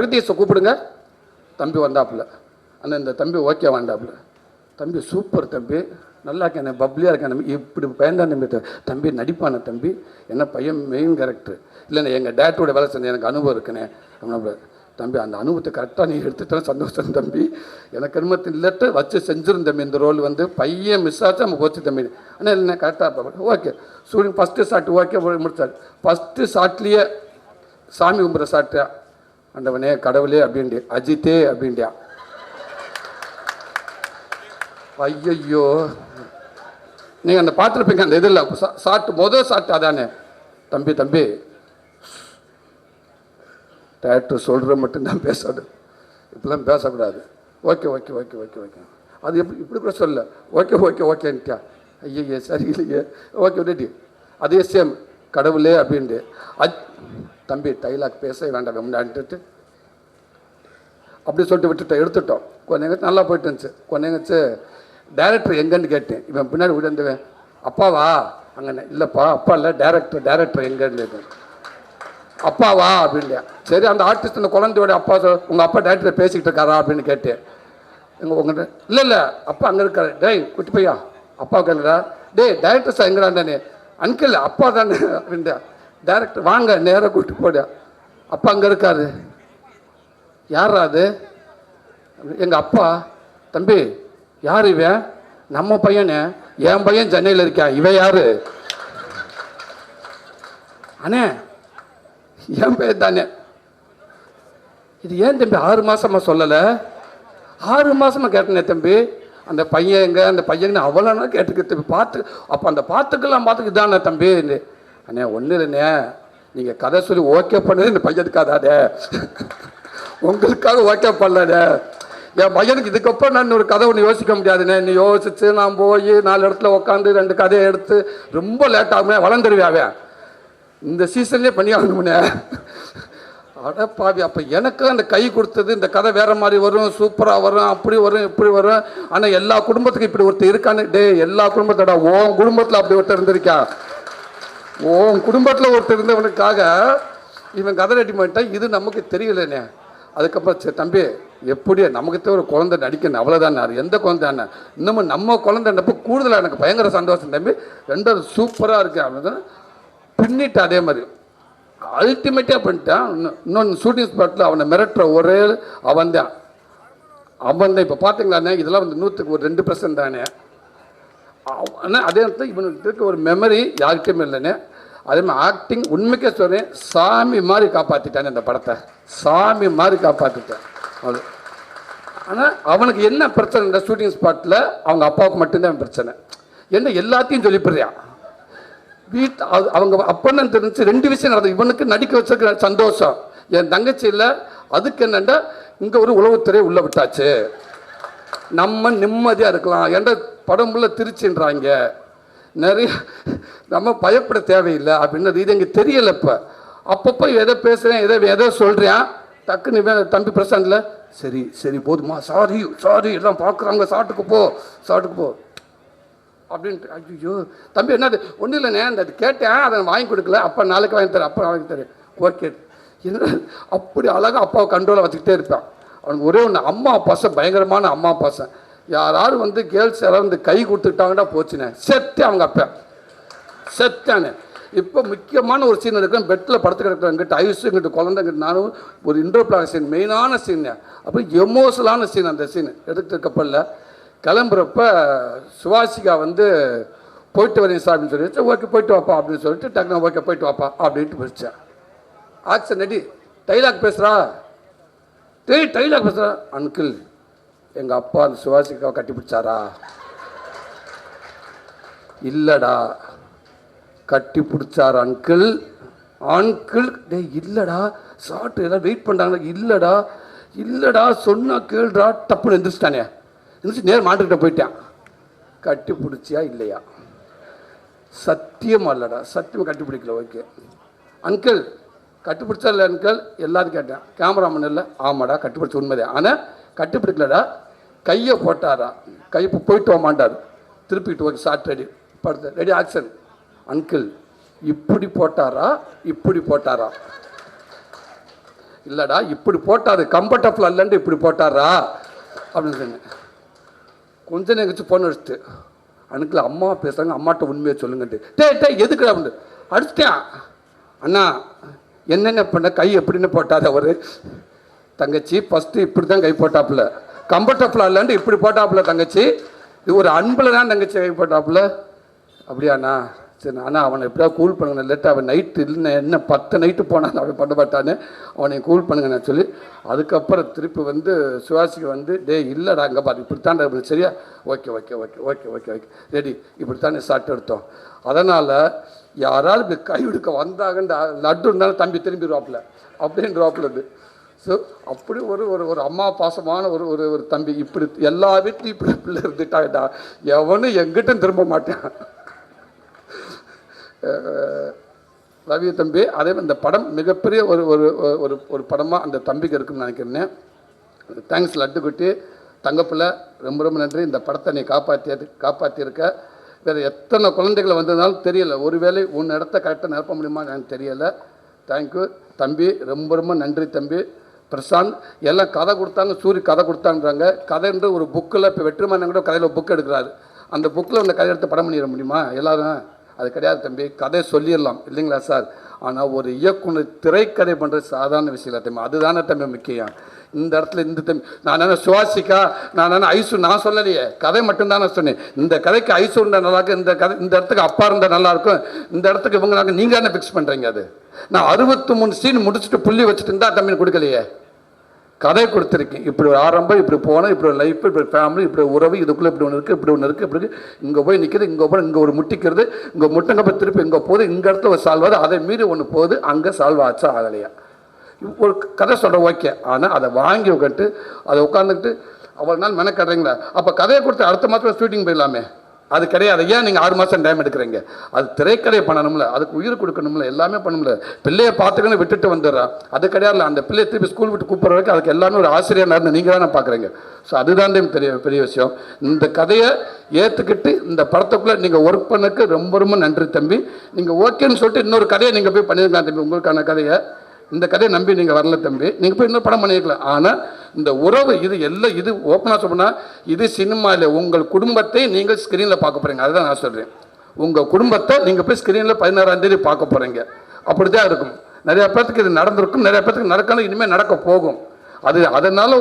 பிரகதீஷை கூப்பிடுங்க. தம்பி வந்தாப்புல. அண்ணன் இந்த தம்பி ஓகே வந்தாப்புல. தம்பி சூப்பர் தம்பி. நல்லா இருக்கேன் பப்ளியாக இருக்கேன் தம்பி இப்படி பயந்தான் தம்பி. தம்பி நடிப்பான தம்பி. என்ன பையன் மெயின் கேரக்டர் இல்லைண்ணே எங்கள் டேட்டோட வேலை செஞ்ச எனக்கு அனுபவம் இருக்குண்ணே. அப்படின்னு தம்பி அந்த அனுபவத்தை கரெக்டாக நீ எடுத்துட்டேன் சந்தோஷம் தம்பி. எனக்கு அனுமதி இல்லட்டு வச்சு செஞ்சிரும் தம்பி. இந்த ரோல் வந்து பையன் மிஸ் ஆச்சு நம்ம போச்சு தம்பி. அண்ணா இல்லைண்ணே கரெக்டாக okay shooting first shot okay முடிச்சார் first ஷாட்லேயே சாமி கும்பிட்ற ஷாட்டு ஆண்டவனே கடவுளே அப்படின்ட்டு அஜித்தே அப்படின்ட்டியா ஐயையோ. நீங்கள் அந்த பார்த்துருப்பீங்க அந்த இதில் சாட்டு முதல் சாட்டு அதானே. தம்பி தம்பி. டேரக்டர் சொல்கிற மட்டும்தான் பேசணும். இப்படிலாம் பேசக்கூடாது. Okay okay okay okay okay. அது எப்படி இப்படி கூட சொல்ல ஓகே ஓகே ஓகேன்ட்டியா. ஐயய்யே சரி இல்லையே ஓகே ரெடி அதே சேம் கடவுளே அப்படின்ட்டு அஜ் தம்பி டைலாக் பேச வேண்டாம் வேண்டான்ட்டு அப்படி சொல்லிட்டு விட்டுட்டோம் எடுத்துட்டோம். கொஞ்சம் நேரம் நல்லா போயிட்டு இருந்துச்சு. கொஞ்சம் எங்கேச்சு டேரக்டர் எங்கன்னு கேட்டேன். இவன் பின்னாடி விழுந்துவேன் அப்பாவா? அங்கே இல்லைப்பா அப்பா இல்லை டேரக்டர் டேரக்டர் எங்கன்னு அப்பாவா? அப்படின்லையா சரி அந்த ஆர்டிஸ்ட் அந்த குழந்தையோட அப்பா உங்கள் அப்பா டேரக்டர் பேசிக்கிட்டு இருக்காரா? அப்படின்னு கேட்டேன். எங்கள் உங்கள்கிட்ட இல்லை இல்லை அப்பா அங்கே இருக்காரு. டேய் குட்டி பையா அப்பா கேளுடா டேய் டேரக்டர் சார் எங்கடா தானே அன்கிள் அப்பா தானே? அப்படின்டா டேரக்டர் வாங்க நேராக கூட்டி போடியா அப்பா அங்கே இருக்காரு. யார் அது? எங்கள் அப்பா. தம்பி யார் இவன்? நம்ம பையனே. என் பையன் சென்னையில் இருக்கான். இவன் யாரு? அண்ணே என் பையன் தானே. இது ஏன் தம்பி ஆறு மாதமாக சொல்லலை? ஆறு மாதமாக கேட்டனே தம்பி. அந்த பையன் எங்க? அந்த பையன் அவ்வளோனா கேட்டுக்க தம்பி பார்த்து அப்போ அந்த பார்த்துக்கெல்லாம் பார்த்துக்கு தானே தம்பி. அண்ணே ஒன்றும் இல்லைண்ணே. நீங்கள் கதை சொல்லி ஓகே பண்ணது இந்த பையனுக்காதாடே உங்களுக்காக ஓகே பண்ணலண்ணே. என் பையனுக்கு இதுக்கப்புறம் நான் ஒரு கதை ஒன்று யோசிக்க முடியாதுண்ணே. நீ யோசிச்சு நான் போய் நாலு இடத்துல உட்காந்து ரெண்டு கதையை எடுத்து ரொம்ப லேட் ஆகுமே வளர்ந்துருவியாவே இந்த சீசன்லேயே பண்ணி ஆகணும்னே அட பாவி அப்போ எனக்கு அந்த கை கொடுத்தது இந்த கதை வேற மாதிரி வரும் சூப்பராக வரும் அப்படி வரும் இப்படி வரும். ஆனால் எல்லா குடும்பத்துக்கும் இப்படி ஒருத்தர் இருக்கான்னு டே எல்லா குடும்பத்தோட உன் குடும்பத்தில் அப்படி ஒருத்தர் இருந்திருக்கா உன் குடும்பத்தில் ஒருத்தர் இருந்தவனுக்காக இவன் கதை ரெடி பண்ணிட்டான். இது நமக்கு தெரியலண்ணே. அதுக்கப்புறம் சரி தம்பி எப்படி நமக்கு தவிர ஒரு குழந்தை நடிக்கணும். அவ்வளோதானே எந்த குழந்தைண்ணே இன்னமும் நம்ம குழந்தைன்றப்ப கூடுதலாக எனக்கு பயங்கர சந்தோஷம் தம்பி. ரெண்டாவது சூப்பராக இருக்கு. அப்படின்னு பின்னிட்டு அதே மாதிரி. அல்டிமேட்டாக பண்ணிட்டான். இன்னும் இன்னொன்று ஷூட்டிங் ஸ்பாட்டில் அவனை மிரட்டுற ஒரே அவன் தான். அவன் தான். இப்போ பார்த்தீங்களாண்ணே இதெல்லாம் வந்து நூற்றுக்கு ஒரு ரெண்டு பர்சன்ட் தானே. ஆனால் அதே நேரத்தில் இவனுக்கு இருக்க ஒரு மெமரி யாருக்குமே இல்லைண்ணே. அதே மாதிரி ஆக்டிங் உண்மைக்கே சொல்கிறேன் சாமி மாதிரி காப்பாற்றிட்டானே இந்த படத்தை. சாமி மாதிரி காப்பாற்றிட்டேன் அது. ஆனால் அவனுக்கு என்ன பிரச்சனை இந்த ஷூட்டிங் ஸ்பாட்டில் அவங்க அப்பாவுக்கு மட்டும்தான் பிரச்சனை. என்ன எல்லாத்தையும் சொல்லிப்படுறியான் வீட்டு அது- அவங்க அப்பன்னு தெரிஞ்சு ரெண்டு விஷயம் நடந்தது. இவனுக்கு நடிக்க வச்சிருக்கிற சந்தோஷம். என் தங்கச்சி இல்லை அதுக்கு என்னென்னா இங்கே ஒரு உளவுத்துறை உள்ளே விட்டாச்சு. நம்ம நிம்மதியாக இருக்கலாம். என்ற படம் உள்ள திருச்சின்றாங்க. நிறைய நம்ம பயப்பட தேவையில்லை அப்படின்றது இது எங்களுக்கு தெரியலை இப்போ. அப்பப்போ எதை பேசுகிறேன் எதை எதை சொல்கிறேன் டக்குன்னு தம்பி பிரசாந்தில் சரி சரி போதுமா சாரி சாரி எல்லாம் பார்க்குறாங்க சாட்டுக்கு போ சாட்டுக்கு போ. அப்படின்ட்டு ஐயோ தம்பி என்னது ஒன்றும் இல்லைண்ணே அந்த அது கேட்டேன் அதை வாங்கி கொடுக்கல அப்போ நாளைக்கு வாங்கி தரேன் அப்போ நாளைக்கு தரேன். ஓகே. என்ன அப்படி அழகாக அப்பாவை கண்ட்ரோலாக வச்சுக்கிட்டே இருப்பான். அவனுக்கு ஒரே ஒன்று அம்மா பாசம் பயங்கரமான அம்மா பாசம் யாராவது வந்து கேர்ள்ஸ் யாராவது வந்து கை கொடுத்துட்டாங்கன்னா போச்சுண்ணே செத்தேன் அவங்க அப்ப. செத்தானே. இப்போ முக்கியமான ஒரு சீன் இருக்கும் பெட்டில் படுத்து கிடக்கிறாங்கிட்ட ஐசு இங்கிட்ட குழந்தைங்கிட்ட நானும் ஒரு இன்ட்ரோ சீன் மெயினான சீன் அப்புறம் எமோஷனலான சீன் அந்த சீன் எடுத்துட்டு கப்பலில் கிளம்புறப்ப சுவாசிகா வந்து போயிட்டு வரேன் சார் அப்படின்னு சொல்லி ஓகே போயிட்டு வாப்பா அப்படின்னு சொல்லிட்டு டக்குனு ஓகே போயிட்டு வாப்பா அப்படின்ட்டு பிடிச்சேன் ஆக்சன் நடி டைலாக் பேசுகிறா டேய் டைலாக் பேசுகிறா அன்கிள் எங்கள் அப்பா அந்த சுவாசிக்காவை கட்டிப்பிடிச்சாரா? இல்லைடா. கட்டி பிடிச்சார் அங்கிள் அங்கிள் டேய் இல்லைடா. சாப்பிட்டு எல்லாம் வெயிட் பண்ணுறாங்க இல்லைடா. இல்லைடா சொன்னா கேள்றா டப்புன்னு எந்திரிச்சிட்டானே. எந்திரிச்சு நேரம் மாட்டுக்கிட்ட போயிட்டேன். கட்டி பிடிச்சியா இல்லையா? சத்தியமா இல்லைடா. சத்தியமாக கட்டி பிடிக்கல ஓகே அங்கிள் கட்டுப்பிடிச்சா இல்லை அங்கிள் எல்லாரும் கேட்டேன். கேமராமேன் இல்லை? ஆமாடா கட்டுப்பிடிச்ச உண்மைதான். ஆனால் கட்டுப்பிடிக்கலடா. கையை போட்டாரா? கை இப்போ போயிட்டு மாட்டார் திருப்பிட்டு ஓகே ஷார்ட் ரெடி படுத்து ரெடி ஆக்ஷன் அங்கிள் இப்படி போட்டாரா? இப்படி போட்டாரா? இல்லைடா இப்படி போட்டாரு. கம்ஃபர்டபுள் அல்லன்ட்டு இப்படி போட்டாரா? அப்படின்னு சொன்னேன். கொஞ்சம் நெகிச்சு போன பொண்ணு அடிச்சுட்டு அம்மா பேசுறாங்க அம்மாட்ட உண்மையை சொல்லுங்கன்ட்டு. டே டே எதுக்குடா அப்படின்னு. அடிச்சிட்டேன். அண்ணா என்னென்ன பண்ண? கை எப்படின்னு போட்டார் அவர். தங்கச்சி ஃபஸ்ட்டு இப்படி தான் கை போட்டாப்புல. கம்ஃபர்டபுளாக இல்லைன்ட்டு இப்படி போட்டாப்புல தங்கச்சி. இது ஒரு அன்பில் தான் தங்கச்சி போட்டாப்புல. அப்படியாண்ணா. சரி ஆனால் அவனை எப்படியா கூல் பண்ணுங்க. லேட்டாக அவன் நைட்டு இல்லை என்ன பத்து நைட்டு போனான் அவன் பண்ண மாட்டான்னு அவனை கூல் பண்ணுங்க நான் சொல்லி. அதுக்கப்புறம் திருப்பி வந்து சுவாசிக்கு வந்து டேய் இல்லைடா அங்கே பாரு இப்படித்தான் சரியா? Okay okay okay okay okay okay. Ready இப்படித்தானே சாப்பிட்டு எடுத்தோம். அதனால் யாராவது இப்படி கை விடுக்க வந்தாங்கன்னு லட்டு இருந்தாலும் தம்பி திரும்பிடுவாப்புல. அப்படின்றவாப்புல இது ஸோ அப்படி ஒரு ஒரு ஒரு அம்மா பாசமான ஒரு ஒரு ஒரு தம்பி இப்படி எல்லா வீட்லையும் இப்படி பிள்ளை இருந்துட்டாடா எவனும் எங்கிட்டும் திரும்ப மாட்டான். ரவி தம்பி. அதே மாதிரி இந்த படம் மிகப்பெரிய ஒரு ஒரு ஒரு ஒரு படமாக அந்த தம்பிக்கு இருக்குன்னு நினைக்கிறேன். தேங்க்ஸ் லட்டுக்குட்டி தங்கப்பில் ரொம்ப ரொம்ப நன்றி. இந்த படத்தை நீ காப்பாற்றியது காப்பாற்றியிருக்க வேறு எத்தனை குழந்தைகளை வந்ததுனாலும் தெரியல. ஒருவேளை உன் இடத்த கரெக்டாக நிரப்ப முடியுமா எனக்கு தெரியலை. தேங்க்யூ தம்பி ரொம்ப ரொம்ப நன்றி தம்பி. பிரசாந்த் எல்லாம் கதை கொடுத்தாங்க சூரி கதை கொடுத்தான்றாங்க கதைன்ற ஒரு புக்கில் இப்போ வெற்றிமாறன் கூட கதையில் புக் எடுக்கிறாரு. அந்த புக்கில் அந்த கதை எடுத்து படம் பண்ணிட முடியுமா? எல்லாரும் அது கிடையாது தம்பி. கதை சொல்லிடலாம். இல்லைங்களா சார்? ஆனால் ஒரு இயக்குனர் திரைக்கதை பண்ணுறது சாதாரண விஷயம் இல்லை தம்பி. அதுதானே தம்பி முக்கியம். இந்த இடத்துல இந்த தம்பி நான் என்ன சுவாசிக்கா? நான் என்ன ஐசு நான் சொல்லலையே. கதை மட்டும்தான் நான் சொன்னேன். இந்த கதைக்கு ஐசு இருந்தால் நல்லாயிருக்கும் இந்த கதை இந்த இடத்துக்கு அப்பா இருந்தால் நல்லாயிருக்கும் இந்த இடத்துக்கு இவங்க நாங்கள் நீங்கள் என்ன ஃபிக்ஸ் பண்ணுறீங்க அது? நான் அறுபத்தி மூணு சீன் முடிச்சுட்டு புள்ளி வச்சுட்டு இருந்தால் தம்பி கொடுக்கலையே. கதை கொடுத்துருக்கேன். இப்படி ஒரு ஆரம்பம் இப்படி போனால் இப்படி ஒரு லைஃப் இப்படி ஃபேமிலி இப்படி உறவு இதுக்குள்ளே இப்படி ஒன்று இருக்குது இப்படி ஒன்று இருக்குது இப்படி இருக்குது இங்கே போய் நிற்கிது இங்கே போய் இங்கே ஒரு முட்டிக்கிறது இங்கே முட்டங்க போய் திருப்பி இங்கே போகுது இங்கே இடத்துல ஒரு சால்வ் ஆகுது அதை மீறி ஒன்று போகுது அங்கே சால்வ் ஆச்சா ஆகலையா? ஒரு கதை சொல்கிற ஓகே. ஆனால் அதை வாங்கி உட்காந்துட்டு அதை உட்காந்துக்கிட்டு அவ்வளோ நாள் மெனக்கடுறீங்களா? அப்போ கதையை கொடுத்து அடுத்த மாதம் ஷூட்டிங் போயிடலாமே. அது கிடையாது. ஏன் நீங்கள் ஆறு மாதம் டைம் எடுக்கிறீங்க? அது திரைக்கதை பண்ணணும்ல அதுக்கு உயிர் கொடுக்கணும்ல எல்லாமே பண்ணணும்ல. பிள்ளையை பார்த்துக்கணும் விட்டுட்டு வந்துடுறான் அது கிடையாதுல அந்த பிள்ளையை திருப்பி ஸ்கூல் விட்டு கூப்பிட்ற வரைக்கும் அதுக்கு எல்லாமே ஒரு ஆசிரியர் நடந்து நீங்கள் தானே பார்க்குறீங்க. ஸோ அதுதான் தான் பெரிய பெரிய விஷயம். இந்த கதையை ஏற்றுக்கிட்டு இந்த படத்துக்குள்ளே நீங்கள் ஒர்க் பண்ணக்கு ரொம்ப ரொம்ப நன்றி தம்பி. நீங்கள் ஓகேன்னு சொல்லிட்டு இன்னொரு கதையை நீங்கள் போய் பண்ணியிருக்கலாம் தம்பி உங்களுக்கான கதையை. இந்த கதையை நம்பி நீங்கள் வரல தம்பி. நீங்கள் போய் இன்னொரு படம் பண்ணியிருக்கலாம் ஆனால் இந்த உறவு இது எல்லாம் இது ஓப்பனாக சொன்னால் இது சினிமாவில் உங்கள் குடும்பத்தை நீங்கள் ஸ்க்ரீனில் பார்க்க போகிறீங்க அதுதான் நான் சொல்கிறேன் உங்கள் குடும்பத்தை நீங்கள் போய் ஸ்க்ரீனில் பதினாறாம் தேதி பார்க்க போகிறீங்க அப்படி தான் இருக்கும். நிறைய பேர்த்துக்கு இது நடந்திருக்கும். நிறைய பேர்த்துக்கு நடக்கணும். இனிமேல் நடக்க போகும். அது அதனால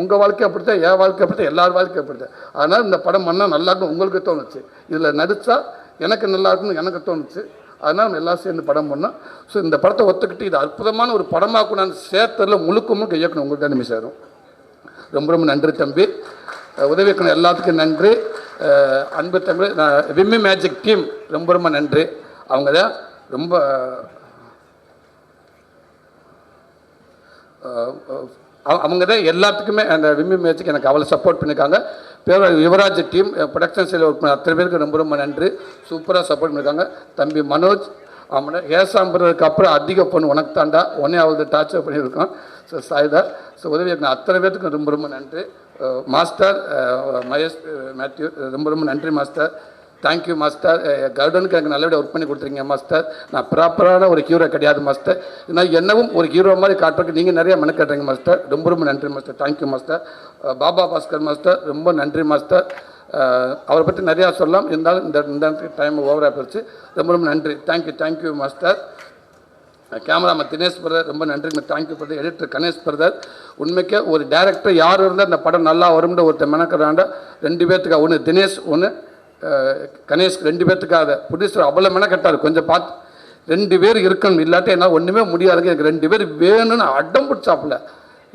உங்கள் வாழ்க்கை அப்படித்தான் என் வாழ்க்கை அப்படித்தான் எல்லார் வாழ்க்கை அப்படித்தான். அதனால் இந்த படம் பண்ணால் நல்லா இருக்கும். உங்களுக்கு தோணுச்சு. இதில் நடித்தா எனக்கு நல்லா இருக்கும்னு எனக்கு தோணுச்சு. அதனால் நம்ம எல்லாம் சேர்ந்து படம் பண்ணோம். ஸோ இந்த படத்தை ஒத்துக்கிட்டு இது அற்புதமான ஒரு படமாக நான் சேர்த்ததில் முழுக்க முழுக்க இயக்கணும் உங்களுக்கு தான் சேரும் ரொம்ப ரொம்ப நன்றி தம்பி. உதவி இயக்குனர் எல்லாத்துக்கும் நன்றி. அன்பு தம்பி நான் விம்மி மேஜிக் டீம் ரொம்ப ரொம்ப நன்றி. அவங்க தான் ரொம்ப அவங்க தான் எல்லாத்துக்குமே அந்த விம்மி மேட்சுக்கு எனக்கு அவ்வளோ சப்போர்ட் பண்ணியிருக்காங்க. பேர யுவராஜ் டீம் ப்ரொடக்ஷன் சைடில் ஒர்க் பண்ண அத்தனை பேருக்கு ரொம்ப ரொம்ப நன்றி. சூப்பராக சப்போர்ட் பண்ணியிருக்காங்க தம்பி மனோஜ் அவனை ஏசாம்புறதுக்கு அப்புறம் அதிக பொண்ணு உனக்கு தாண்டா உடனே ஆகுது டார்ச்சர் பண்ணியிருக்கோம். ஸோ சாயுதா ஸோ உதவி அத்தனை பேர்த்துக்கும் ரொம்ப ரொம்ப நன்றி. மாஸ்டர் மகேஷ் மேத்யூ ரொம்ப ரொம்ப நன்றி மாஸ்டர் தேங்க்யூ மாஸ்டர் கர்டனுக்கு எனக்கு நல்லபடியாக ஒர்க் பண்ணி கொடுத்துருங்க மாஸ்டர் நான் ப்ராப்பரான ஒரு ஹீரோ கிடையாது மாஸ்டர் நான் என்னவும் ஒரு ஹீரோ மாதிரி காட்டுறதுக்கு நீங்கள் நிறைய மெனக்கட்டுறீங்க மாஸ்டர் ரொம்ப ரொம்ப நன்றி master thank you master Baba Bhaskar master ரொம்ப நன்றி மாஸ்டர் அவரை பற்றி நிறையா சொல்லலாம். இருந்தாலும் இந்த இந்த டைம் ஓவராக போயிடுச்சு ரொம்ப ரொம்ப நன்றி. Thank you thank you master cameraman Dinesh brother ரொம்ப நன்றி. Thank you brother editor Ganesh brother உண்மைக்கே ஒரு டேரக்டர் யார் இருந்தால் இந்த படம் நல்லா வரும்னு ஒருத்தர் மெனக்கிறாண்ட ரெண்டு பேர்த்துக்கா ஒன்று தினேஷ் ஒன்று கணேஷ் ரெண்டு பேர்த்துக்காக. ப்ரொடியூசர் அவ்வளோ மெனக்கட்டார். கொஞ்சம் பார்த்து ரெண்டு பேர் இருக்கணும். இல்லாட்டி என்னால் ஒன்றுமே முடியாதுங்க. எனக்கு ரெண்டு பேர் வேணும்னு அடம் பிடிச்சாப்புல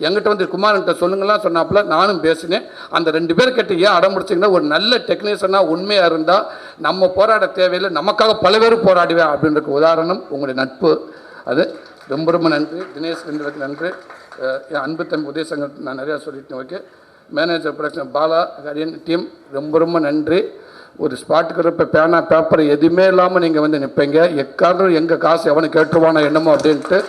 எங்கிட்ட வந்து குமார்கிட்ட சொல்லுங்கலாம் சொன்னாப்புல நானும் பேசினேன். அந்த ரெண்டு பேர் கிட்ட ஏன் அடம் பிடிச்சிங்கன்னா ஒரு நல்ல டெக்னீஷியனாக உண்மையாக இருந்தால் நம்ம போராட தேவையில்லை. நமக்காக பல பேர் போராடுவேன் அப்படின்றக்கு உதாரணம் உங்களுடைய நட்பு. அது ரொம்ப ரொம்ப நன்றி. தினேஷ் ரெண்டு நன்றி. என் அன்பு தம்பி உதயசங்கர் நான் நிறையா சொல்லிட்டேன். Okay. Manager production Bala Hariyan team ரொம்ப ரொம்ப நன்றி. ஒரு ஸ்பாட்டுக்கு இருப்ப பேனா பேப்பர் எதுவுமே இல்லாமல் நீங்கள் வந்து நிற்பீங்க எக்காரணம் எங்கள் காசு எவனை கேட்டுருவானோ என்னமோ அப்படின்ட்டு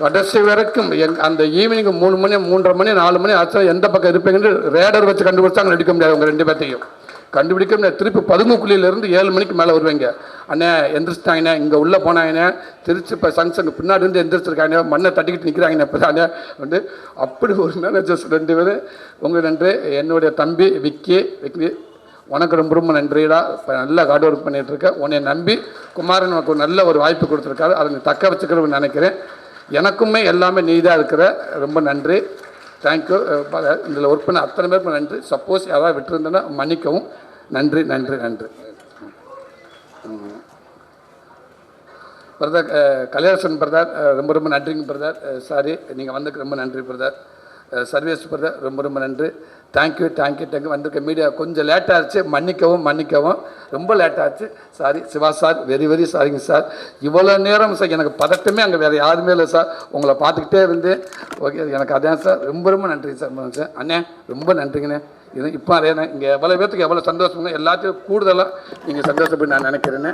கடைசி வரைக்கும் எங் அந்த ஈவினிங் மூணு மணி மூன்றரை மணி நாலு மணி ஆச்சு எந்த பக்கம் இருப்பீங்கன்னு ரேடர் வச்சு கண்டுபிடிச்சாங்க நடிக்க முடியாது உங்கள் ரெண்டு பேர்த்தையும். கண்டுபிடிக்க முடியாது. திருப்பி பதிமுக்குழியிலேருந்து ஏழு மணிக்கு மேலே வருவீங்க. அண்ணே எந்திரிச்சிட்டாங்கண்ணே இங்கே உள்ளே போனாங்கண்ணே. திருச்சி இப்போ சங்சங்க பின்னாடி இருந்து எந்திரிச்சிருக்காங்க மண்ணை தட்டிக்கிட்டு நிற்கிறாங்கண்ணே இப்போ தானே வந்து அப்படி ஒரு மேனேஜர்ஸ் ரெண்டு பேர். உங்கள் நன்றி. என்னுடைய தம்பி விக்கி விக்கி உனக்கு ரொம்ப ரொம்ப நன்றிடா. இப்போ நல்லா ஹார்ட் ஒர்க் பண்ணிட்டு இருக்க. உன்னை நம்பி குமாரன் உனக்கு ஒரு நல்ல ஒரு வாய்ப்பு கொடுத்துருக்காரு. அதை நீ தக்க வச்சுக்கணும்னு நினைக்கிறேன். எனக்குமே எல்லாமே நீ தான் இருக்கிற. ரொம்ப நன்றி. தேங்க்யூ இதில் ஒர்க் பண்ண அத்தனை பேருக்கும் நன்றி. சப்போஸ் யாராவது விட்டுருந்தேன்னா மன்னிக்கவும். நன்றி நன்றி நன்றி. பிரதர் கல்யாணன் பிரதர் ரொம்ப ரொம்ப நன்றிங்க பிரதர். சாரி நீங்கள் வந்ததுக்கு ரொம்ப நன்றி பிரதர். சர்வேஸ் பிரதர் ரொம்ப ரொம்ப நன்றி. Thank you thank you thank you வந்திருக்க மீடியா கொஞ்சம் லேட் ஆச்சு. மன்னிக்கவும் மன்னிக்கவும். ரொம்ப லேட் ஆச்சு. Sorry Siva sir very very சாரிங்க சார் இவ்வளோ நேரம் சார் எனக்கு பதட்டமே அங்கே வேறு யாருமே இல்லை சார் உங்களை பார்த்துக்கிட்டே இருந்தேன். ஓகே எனக்கு அதான் சார் ரொம்ப ரொம்ப நன்றி சார் சார் அண்ணே ரொம்ப நன்றிங்கண்ணே. இது இப்போ அதே இங்கே எவ்வளோ பேர்த்துக்கு எவ்வளோ சந்தோஷங்க? எல்லாத்தையும் கூடுதலாக நீங்கள் சந்தோஷப்பட்டு நான் நினைக்கிறேன்னு.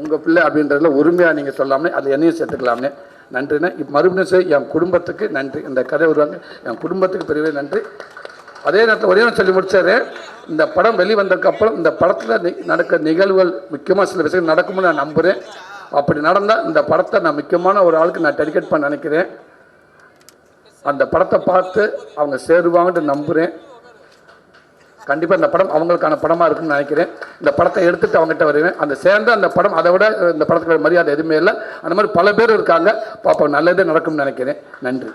உங்கள் பிள்ளை அப்படின்றதுல உரிமையாக நீங்கள் சொல்லாமே அதை என்னையும் சேர்த்துக்கலாம்னே நன்றினா இப்போ மறுபடியும் சார் என் குடும்பத்துக்கு நன்றி. இந்த கதை வருவாங்க. என் குடும்பத்துக்கு பெரியவே நன்றி. அதே நேரத்தில் ஒரே சொல்லி முடித்தார் இந்த படம் வெளிவந்ததுக்கப்புறம் இந்த படத்தில் நி நடக்கிற நிகழ்வுகள் முக்கியமாக சில விஷயங்கள் நடக்கும்னு நான் நம்புகிறேன் அப்படி நடந்தால் இந்த படத்தை நான் முக்கியமான ஒரு ஆளுக்கு நான் டெடிகேட் பண்ண நினைக்கிறேன். அந்த படத்தை பார்த்து அவங்க சேருவாங்கன்னு நம்புகிறேன் கண்டிப்பாக இந்த படம் அவங்களுக்கான படமாக இருக்குன்னு நினைக்கிறேன். இந்த படத்தை எடுத்துட்டு அவங்ககிட்ட வருவேன். அந்த சேர்ந்த அந்த படம் அதை விட இந்த படத்துக்கு மரியாதை எதுவுமே இல்லை. அந்த மாதிரி பல பேர் இருக்காங்க. பாப்பா நல்லதே நடக்கும்னு நினைக்கிறேன். நன்றி.